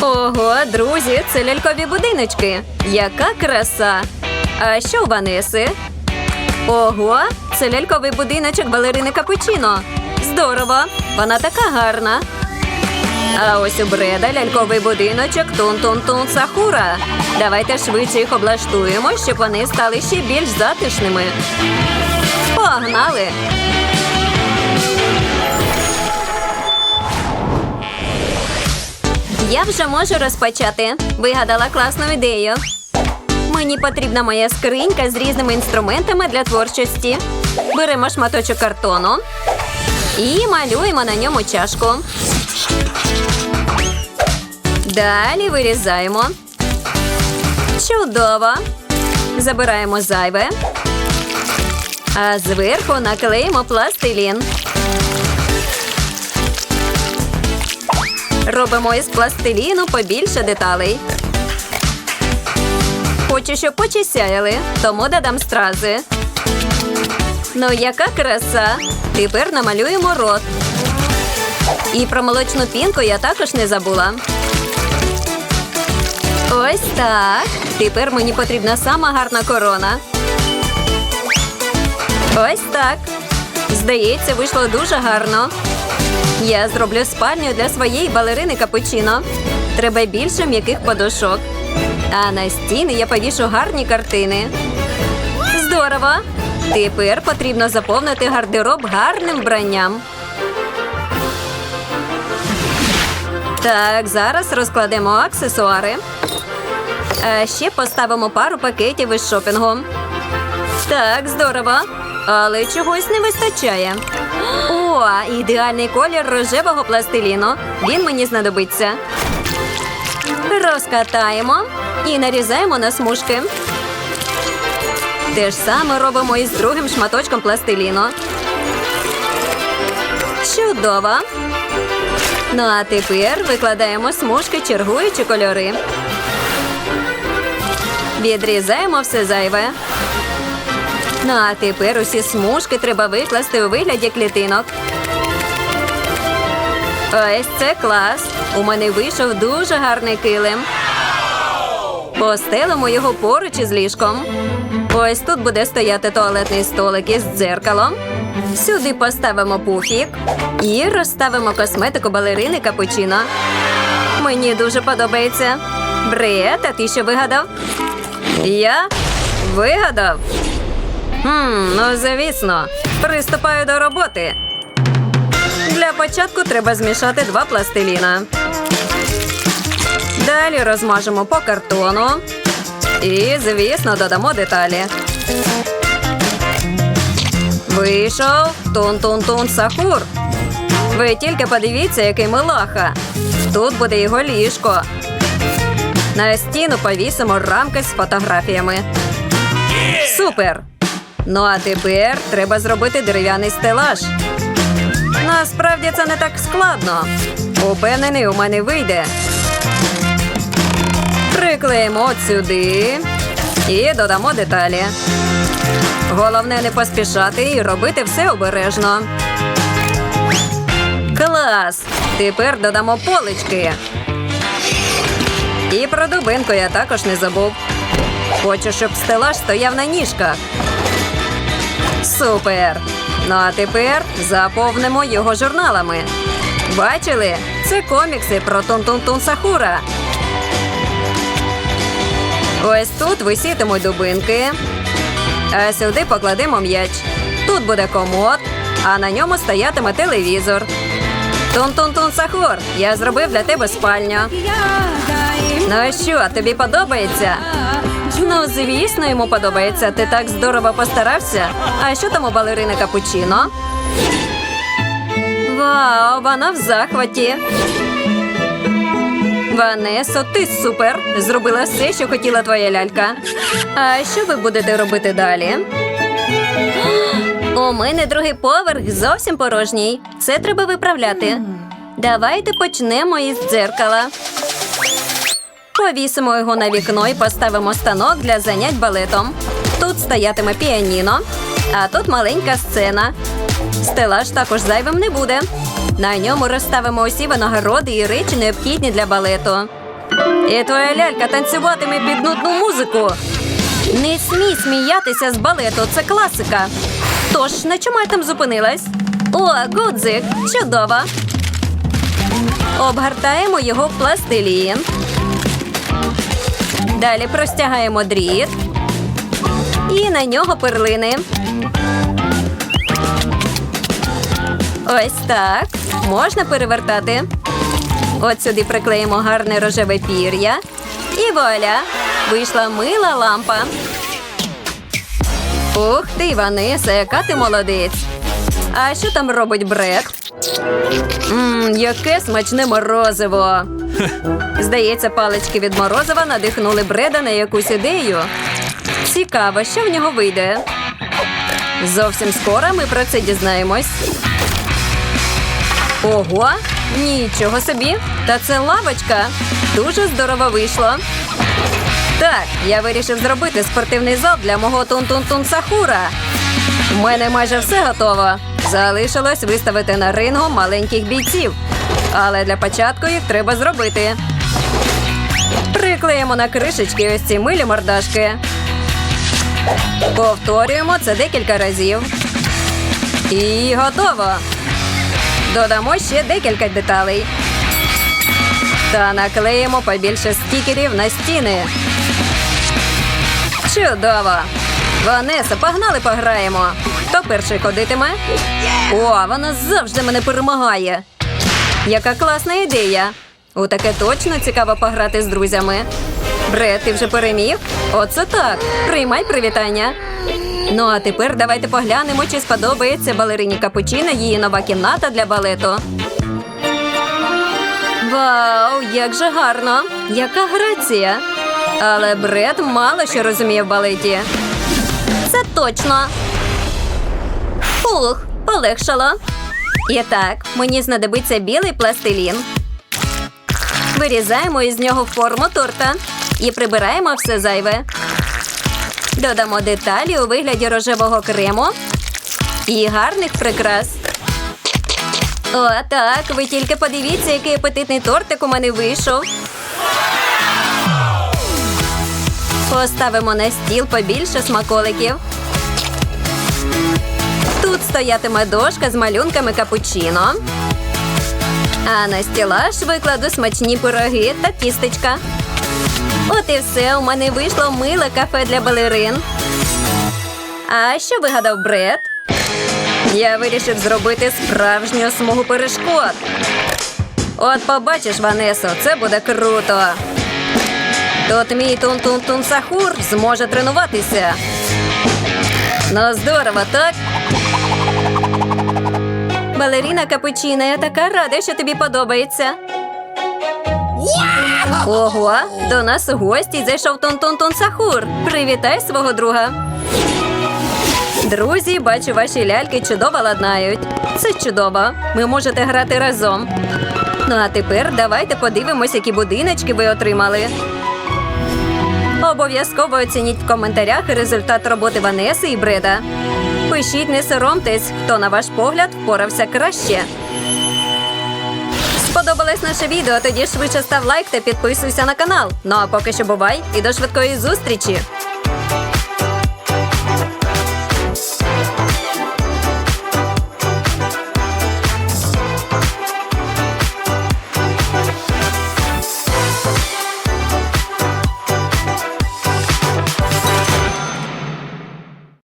Ого, друзі, це лялькові будиночки. Яка краса! А що у Ванеси? Ого, це ляльковий будиночок балерини Капучино. Здорово! Вона така гарна. А ось у Бреда ляльковий будиночок Тун-Тун-Тун Сахура. Давайте швидше їх облаштуємо, щоб вони стали ще більш затишними. Погнали! Я вже можу розпочати. Вигадала класну ідею. Мені потрібна моя скринька з різними інструментами для творчості. Беремо шматочок картону і малюємо на ньому чашку. Далі вирізаємо. Чудово. Забираємо зайве. А зверху наклеїмо пластилін. Робимо із пластиліну побільше деталей. Хочу, щоб очі сяяли, тому додам стрази. Ну, яка краса! Тепер намалюємо рот. І про молочну пінку я також не забула. Ось так. Тепер мені потрібна сама гарна корона. Ось так. Здається, вийшло дуже гарно. Я зроблю спальню для своєї балерини капучино. Треба більше м'яких подушок. А на стіни я повішу гарні картини. Здорово! Тепер потрібно заповнити гардероб гарним вбранням. Так, зараз розкладемо аксесуари. А ще поставимо пару пакетів із шопінгу. Так, здорово. Але чогось не вистачає. О, ідеальний колір рожевого пластиліну. Він мені знадобиться. Розкатаємо і нарізаємо на смужки. Те ж саме робимо із другим шматочком пластиліну. Чудово. Ну а тепер викладаємо смужки, чергуючи кольори. Відрізаємо все зайве. Ну а тепер усі смужки треба викласти у вигляді клітинок. Ось це клас. У мене вийшов дуже гарний килим. Постелимо його поруч із ліжком. Ось тут буде стояти туалетний столик із дзеркалом. Сюди поставимо пуфік і розставимо косметику балерини капучино. Мені дуже подобається. Бред, а ти що вигадав? Я вигадав. Хм, ну звісно, приступаю до роботи. Для початку треба змішати два пластиліна. Далі розмажемо по картону. І, звісно, додамо деталі. Вийшов тун-тун-тун сахур. Ви тільки подивіться, який милаха. Тут буде його ліжко. На стіну повісимо рамки з фотографіями. Супер! Ну а тепер треба зробити дерев'яний стелаж. Насправді це не так складно. Упевнений, у мене вийде. Приклеїмо сюди і додамо деталі. Головне не поспішати і робити все обережно. Клас! Тепер додамо полички. І про дубинку я також не забув. Хочу, щоб стелаж стояв на ніжках. Супер! Ну а тепер заповнимо його журналами. Бачили? Це комікси про Тун-Тун-Тун Сахура. Ось тут висітимуть дубинки. А сюди покладемо м'яч. Тут буде комод, а на ньому стоятиме телевізор. Тун-тун-тун Сахур, я зробив для тебе спальню. Ну що, тобі подобається? Ну, звісно, йому подобається. Ти так здорово постарався. А що там у балерини капучино? Вау, вона в захваті. Ванесо, ти супер! Зробила все, що хотіла твоя лялька. А що ви будете робити далі? У мене другий поверх зовсім порожній. Це треба виправляти. Давайте почнемо із дзеркала. Повісимо його на вікно і поставимо станок для занять балетом. Тут стоятиме піаніно, а тут маленька сцена. Стелаж також зайвим не буде. На ньому розставимо усі винагороди і речі, необхідні для балету. І твоя лялька танцюватиме під нудну музику. Не смій сміятися з балету, це класика. Тож, на чому я там зупинилась? О, гудзик, чудово. Обгортаємо його в пластилін. Далі простягаємо дріт. І на нього перлини. Ось так. Можна перевертати. От сюди приклеїмо гарне рожеве пір'я. І вуаля! Вийшла мила лампа. Ух ти, Ваниса, яка ти молодець. А що там робить Бред? Мм, яке смачне морозиво. Здається, палички від морозива надихнули Бреда на якусь ідею. Цікаво, що в нього вийде. Зовсім скоро ми про це дізнаємось. Ого, нічого собі. Та це лавочка. Дуже здорово вийшло. Так, я вирішив зробити спортивний зал для мого тун-тун-тун Сахура. У мене майже все готово. Залишилось виставити на рингу маленьких бійців. Але для початку їх треба зробити. Приклеїмо на кришечки ось ці милі мордашки. Повторюємо це декілька разів. І готово. Додамо ще декілька деталей. Та наклеїмо побільше стікерів на стіни. Чудово! Ванеса, погнали пограємо. Хто перший ходитиме? О, вона завжди мене перемагає. Яка класна ідея. У таке точно цікаво пограти з друзями. Бред, ти вже переміг? Оце так. Приймай привітання. Ну а тепер давайте поглянемо, чи сподобається балерині Капучино її нова кімната для балету. Вау, як же гарно! Яка грація! Але Бред мало що розуміє в балеті. Це точно. Фух, полегшало. І так, мені знадобиться білий пластилін. Вирізаємо із нього форму торта і прибираємо все зайве. Додамо деталі у вигляді рожевого крему і гарних прикрас. О, так, ви тільки подивіться, який апетитний тортик у мене вийшов. Поставимо на стіл побільше смаколиків. Стоятиме дошка з малюнками капучино. А на стілаж викладу смачні пироги та тістечка. От і все, у мене вийшло миле кафе для балерин. А що вигадав Бред? Я вирішив зробити справжню смугу перешкод. От побачиш, Ванесо, це буде круто. Тут мій тун-тун-тун Сахур зможе тренуватися. Ну, здорово, так? Балеріна Капучина, я така рада, що тобі подобається. Ого, до нас у гості зайшов Тун-Тун-Тун Сахур. Привітай свого друга. Друзі, бачу, ваші ляльки чудово ладнають. Це чудово. Ви можете грати разом. Ну а тепер давайте подивимось, які будиночки ви отримали. Обов'язково оцініть в коментарях результат роботи Ванеси і Бреда. Пишіть, не соромтесь, хто на ваш погляд впорався краще. Сподобалось наше відео? Тоді швидше став лайк та підписуйся на канал. Ну а поки що бувай і до швидкої зустрічі!